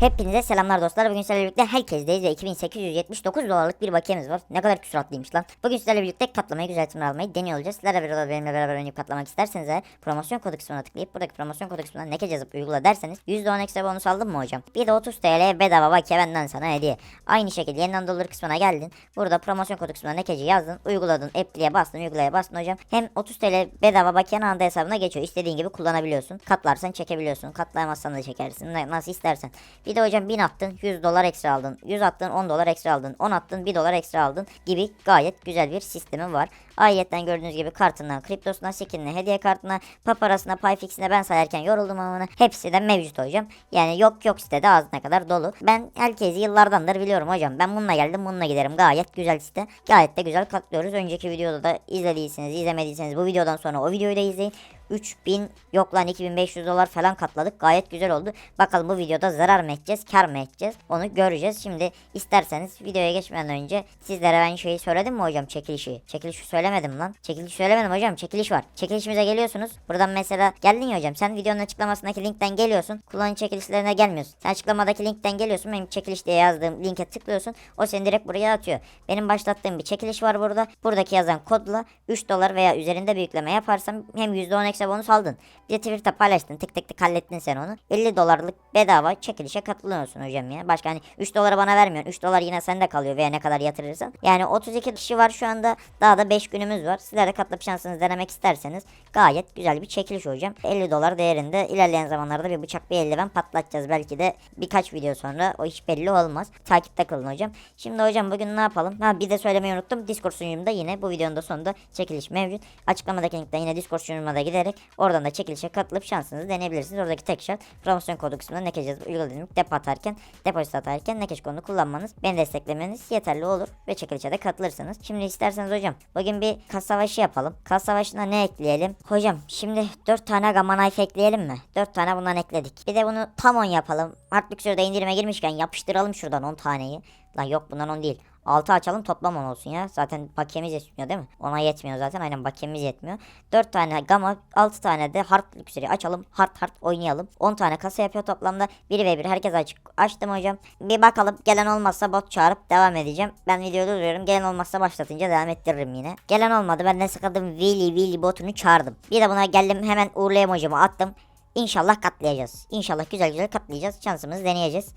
Hepinize selamlar dostlar. Bugün sizlerle birlikte herkesteyiz ve 2879 dolarlık bir bakiyemiz var. Ne kadar küsuratlıymış lan. Bugün sizlerle birlikte katlamayı güzeltimler almayı deniyor olacağız. Sizlerle arada benimle beraber oynayıp katlamak isterseniz eğer promosyon kodu kısmına tıklayıp buradaki promosyon kodu kısmından neke yazıp uygula derseniz %10 ekstra bonus aldın mı hocam? Bir de 30 TL bedava bakiye benden sana hediye. Aynı şekilde yeniden dolar kısmına geldin. Burada promosyon kodu kısmına nekeci yazdın. Uyguladın. App'liye bastın. Uygulaya bastın hocam. Hem 30 TL bedava bakiyen anda hesabına geçiyor. İstediğin gibi kullanabiliyorsun. Katlarsan çekebiliyorsun. Katlayamazsan da çekersin. Nasıl istersen. Bir de hocam 1000 attın 100 dolar ekstra aldın. 100 attın 10 dolar ekstra aldın. 10 attın 1 dolar ekstra aldın gibi gayet güzel bir sistemi var. Ayrıca gördüğünüz gibi kartından, kriptosuna, skinine, hediye kartına, paparasına, payfixine ben sayarken yoruldum ama hepsi de mevcut hocam. Yani yok yok sitede ağzına kadar dolu. Ben herkesi yıllardandır biliyorum hocam. Ben bununla geldim bununla giderim. Gayet güzel site. Gayet de güzel katlıyoruz. Önceki videoda da izlediyseniz, izlemediyseniz bu videodan sonra o videoyu da izleyin. 3000 yok lan 2500 dolar falan katladık. Gayet güzel oldu. Bakalım bu videoda zarar mı edeceğiz, kar mı edeceğiz? Onu göreceğiz. Şimdi isterseniz videoya geçmeden önce sizlere ben şeyi söyledim mi hocam çekilişi? Çekilişi söylemedim lan. Çekilişi söylemedim hocam. Çekiliş var. Çekilişimize geliyorsunuz. Buradan mesela geldin ya hocam. Sen videonun açıklamasındaki linkten geliyorsun. Kullanıcı çekilişlerine gelmiyorsun. Sen açıklamadaki linkten geliyorsun. Benim çekiliş diye yazdığım linke tıklıyorsun. O seni direkt buraya atıyor. Benim başlattığım bir çekiliş var burada. Buradaki yazan kodla 3 dolar veya üzerinde bir yükleme yaparsam hem %10 ekstra bonus aldın. Bir de Twitter'da paylaştın. Tık tık tık hallettin sen onu. 50 dolarlık bedava çekilişe katılıyorsun hocam ya. Başka hani 3 doları bana vermiyorsun. 3 dolar yine sende kalıyor veya ne kadar yatırırsan. Yani 32 kişi var şu anda. Daha da 5 günümüz var. Sizler de katılıp şansınızı denemek isterseniz gayet güzel bir çekiliş hocam. 50 dolar değerinde ilerleyen zamanlarda bir bıçak bir eldiven patlatacağız. Belki de birkaç video sonra o hiç belli olmaz. Takipte kalın hocam. Şimdi hocam bugün ne yapalım? Ha bir de söylemeyi unuttum. Discord sunucumda yine bu videonun da sonunda çekiliş mevcut. Açıklamadaki linkten yine Discord sunucuma da giderek oradan da çekilişe katılıp şansınızı deneyebilirsiniz. Oradaki tek şart promosyon kodu kısmında ne yazıp uyguladığınız depo atarken, depozit atarken Nekeş kodunu kullanmanız, beni desteklemeniz yeterli olur ve çekilişe de katılırsınız. Şimdi isterseniz hocam bugün bir kas savaşı yapalım. Kas savaşına ne ekleyelim? Hocam şimdi 4 tane gamma knife ekleyelim mi? 4 tane bundan ekledik. Bir de bunu tam 10 yapalım. Art Luxury'da indirime girmişken yapıştıralım şuradan 10 taneyi. Lan yok bundan 10 değil. 6 açalım toplam 10 olsun ya. Zaten bakiyemiz yetmiyor değil mi? Ona yetmiyor zaten. Aynen bakiyemiz yetmiyor. 4 tane gamma 6 tane de hard luxury açalım. Hard hard oynayalım. 10 tane kasa yapıyor toplamda. 1 ve 1 herkes açık. Açtım hocam. Bir bakalım gelen olmazsa bot çağırıp devam edeceğim. Ben videoyu duruyorum. Gelen olmazsa başlatınca devam ettiririm yine. Gelen olmadı. Ben ne sıkıldım. Willy Willy botunu çağırdım. Bir de buna geldim hemen uğurlu emoji'mi attım. İnşallah katlayacağız. İnşallah güzel güzel katlayacağız. Şansımızı deneyeceğiz.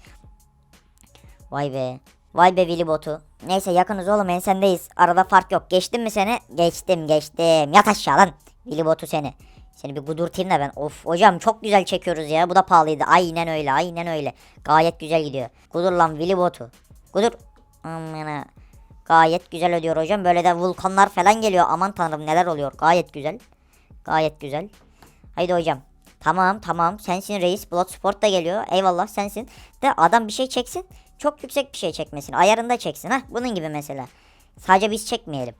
Vay be. Vay be Willy botu. Neyse yakınız oğlum ensendeyiz. Arada fark yok. Geçtim mi seni? Geçtim geçtim. Yat aşağı lan. Willy botu seni. Seni bir gudurtayım da ben. Of hocam çok güzel çekiyoruz ya. Bu da pahalıydı. Aynen öyle aynen öyle. Gayet güzel gidiyor. Gudur lan Willy botu. Gudur. Amına. Gayet güzel ödüyor hocam. Böyle de vulkanlar falan geliyor. Aman tanrım neler oluyor. Gayet güzel. Gayet güzel. Haydi hocam. Tamam tamam sensin reis. Bloodsport da geliyor. Eyvallah sensin. De adam bir şey çeksin. Çok yüksek bir şey çekmesin. Ayarında çeksin. ha Bunun gibi mesela. Sadece biz çekmeyelim.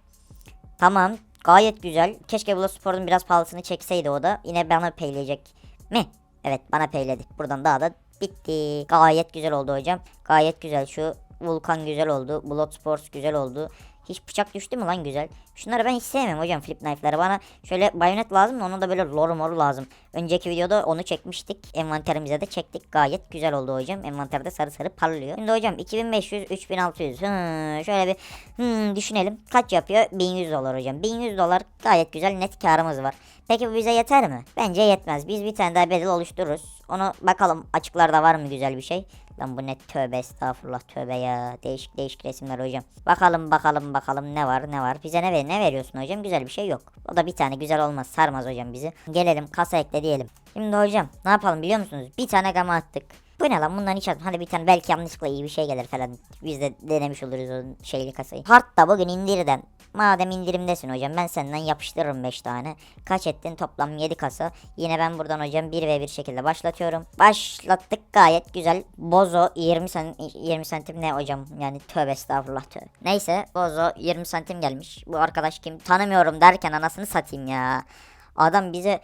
Tamam. Gayet güzel. Keşke Bloodsport'un biraz pahalısını çekseydi o da. Yine bana peyleyecek mi? Evet bana peyledi. Buradan daha da bitti. Gayet güzel oldu hocam. Gayet güzel. Şu Vulkan güzel oldu. Bloodsport güzel oldu. Hiç bıçak düştü mü lan güzel? Şunları ben hiç sevmem hocam flip knife'ları. Bana şöyle bayonet lazım da onun da böyle loru moru lazım. Önceki videoda onu çekmiştik. Envanterimize de çektik. Gayet güzel oldu hocam. Envanterde sarı sarı parlıyor. Şimdi hocam 2500 3600. Hı, şöyle bir hı, düşünelim. Kaç yapıyor? 1100 dolar hocam. 1100 dolar gayet güzel net karımız var. Peki bu bize yeter mi? Bence yetmez. Biz bir tane daha bedel oluştururuz. Onu bakalım açıklarda var mı güzel bir şey. Lan bu ne tövbe estağfurullah tövbe ya. Değişik değişik resimler hocam. Bakalım bakalım bakalım ne var ne var. Bize ne ver ne veriyorsun hocam? Güzel bir şey yok. O da bir tane güzel olmaz. Sarmaz hocam bizi. Gelelim kasa ekle diyelim. Şimdi hocam ne yapalım biliyor musunuz? Bir tane gama attık. Bu ne lan bundan hiç atma. Hadi bir tane belki yanlışlıkla iyi bir şey gelir falan. Biz de denemiş oluruz o şeyli kasayı. Hard da bugün indirden. Madem indirimdesin hocam ben senden yapıştırırım 5 tane. Kaç ettin toplam 7 kasa. Yine ben buradan hocam 1 ve 1 şekilde başlatıyorum. Başlattık gayet güzel. Bozo 20 sen 20 santim ne hocam? Yani tövbe estağfurullah tövbe. Neyse Bozo 20 santim gelmiş. Bu arkadaş kim tanımıyorum derken anasını satayım ya. Adam bize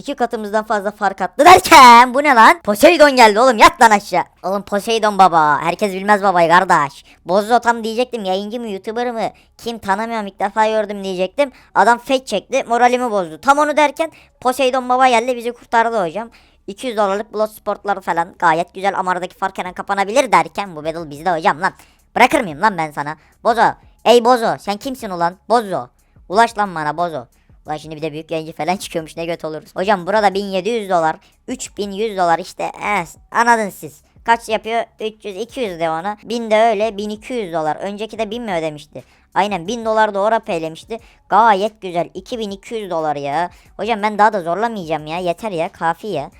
iki katımızdan fazla fark attı derken bu ne lan? Poseidon geldi oğlum yat lan aşağı. Oğlum Poseidon baba. Herkes bilmez babayı kardeş. Bozo tam diyecektim yayıncı mı youtuber mı? Kim tanımıyorum ilk defa gördüm diyecektim. Adam fake çekti moralimi bozdu. Tam onu derken Poseidon baba geldi bizi kurtardı hocam. 200 dolarlık blot sportları falan gayet güzel ama aradaki fark hemen kapanabilir derken bu battle bizde hocam lan. Bırakır mıyım lan ben sana? Bozo. Ey Bozo sen kimsin ulan? Bozo. Ulaş lan bana Bozo. Ulan şimdi bir de büyük yayıncı falan çıkıyormuş ne göt oluruz. Hocam burada 1700 dolar, 3100 dolar işte eh, anladın siz. Kaç yapıyor? 300, 200 de ona. 1000 de öyle 1200 dolar. Önceki de 1000 mi ödemişti? Aynen 1000 dolar da ora peylemişti. Gayet güzel. 2200 dolar ya. Hocam ben daha da zorlamayacağım ya. Yeter ya kafi ya.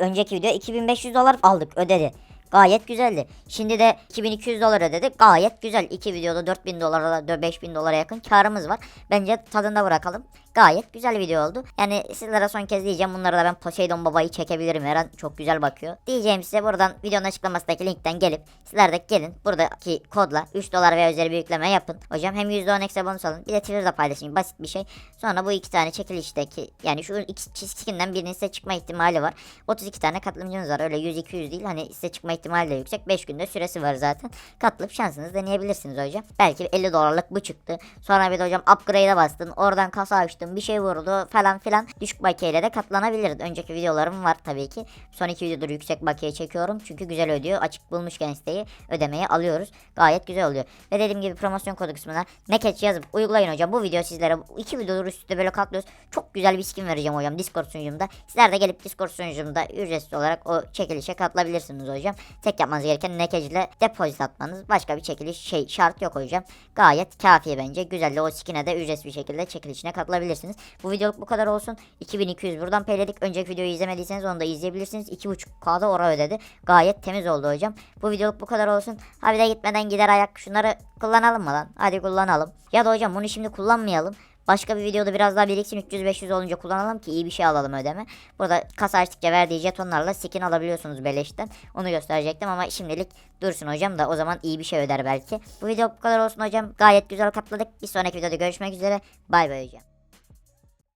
Önceki video 2500 dolar aldık ödedi. Gayet güzeldi. Şimdi de 2200 dolar ödedik. Gayet güzel. İki videoda 4000 dolara 5000 dolara yakın karımız var. Bence tadında bırakalım. Gayet güzel video oldu. Yani sizlere son kez diyeceğim. Bunları da ben Poseidon Baba'yı çekebilirim. Her an çok güzel bakıyor. Diyeceğim size buradan videonun açıklamasındaki linkten gelip sizler de gelin. Buradaki kodla 3 dolar veya üzeri bir yükleme yapın. Hocam hem %10 ekstra bonus alın. Bir de Twitter'da paylaşın. Basit bir şey. Sonra bu iki tane çekilişteki yani şu iki skinden birinin size çıkma ihtimali var. 32 tane katılımcınız var. Öyle 100-200 değil. Hani size çıkma ihtimali de yüksek. 5 günde süresi var zaten. Katılıp şansınızı deneyebilirsiniz hocam. Belki 50 dolarlık bu çıktı. Sonra bir de hocam upgrade'e bastın. Oradan kasa açtın. Bir şey vurdu falan filan. Düşük bakiyeyle de katlanabiliriz. Önceki videolarım var tabii ki. Son iki videodur yüksek bakiye çekiyorum. Çünkü güzel ödüyor. Açık bulmuşken isteği ödemeyi alıyoruz. Gayet güzel oluyor. Ve dediğim gibi promosyon kodu kısmına catch yazıp uygulayın hocam. Bu video sizlere iki videodur üst üste böyle katlıyoruz. Çok güzel bir skin vereceğim hocam Discord sunucumda. Sizler de gelip Discord sunucumda ücretsiz olarak o çekilişe katılabilirsiniz hocam. Tek yapmanız gereken nekec ile depozit atmanız. Başka bir çekiliş şey şart yok hocam. Gayet kafi bence. Güzel de o skin'e de ücretsiz bir şekilde çekilişine katılabilirsiniz. Bu videoluk bu kadar olsun. 2200 buradan payladık. Önceki videoyu izlemediyseniz onu da izleyebilirsiniz. 2.5K'da ora ödedi. Gayet temiz oldu hocam. Bu videoluk bu kadar olsun. Ha bir de gitmeden gider ayak şunları kullanalım mı lan? Hadi kullanalım. Ya da hocam bunu şimdi kullanmayalım. Başka bir videoda biraz daha biriksin 300-500 olunca kullanalım ki iyi bir şey alalım ödeme. Burada kasa açtıkça verdiği jetonlarla skin alabiliyorsunuz beleşten. Onu gösterecektim ama şimdilik dursun hocam da o zaman iyi bir şey öder belki. Bu video bu kadar olsun hocam. Gayet güzel katladık. Bir sonraki videoda görüşmek üzere. Bay bay hocam.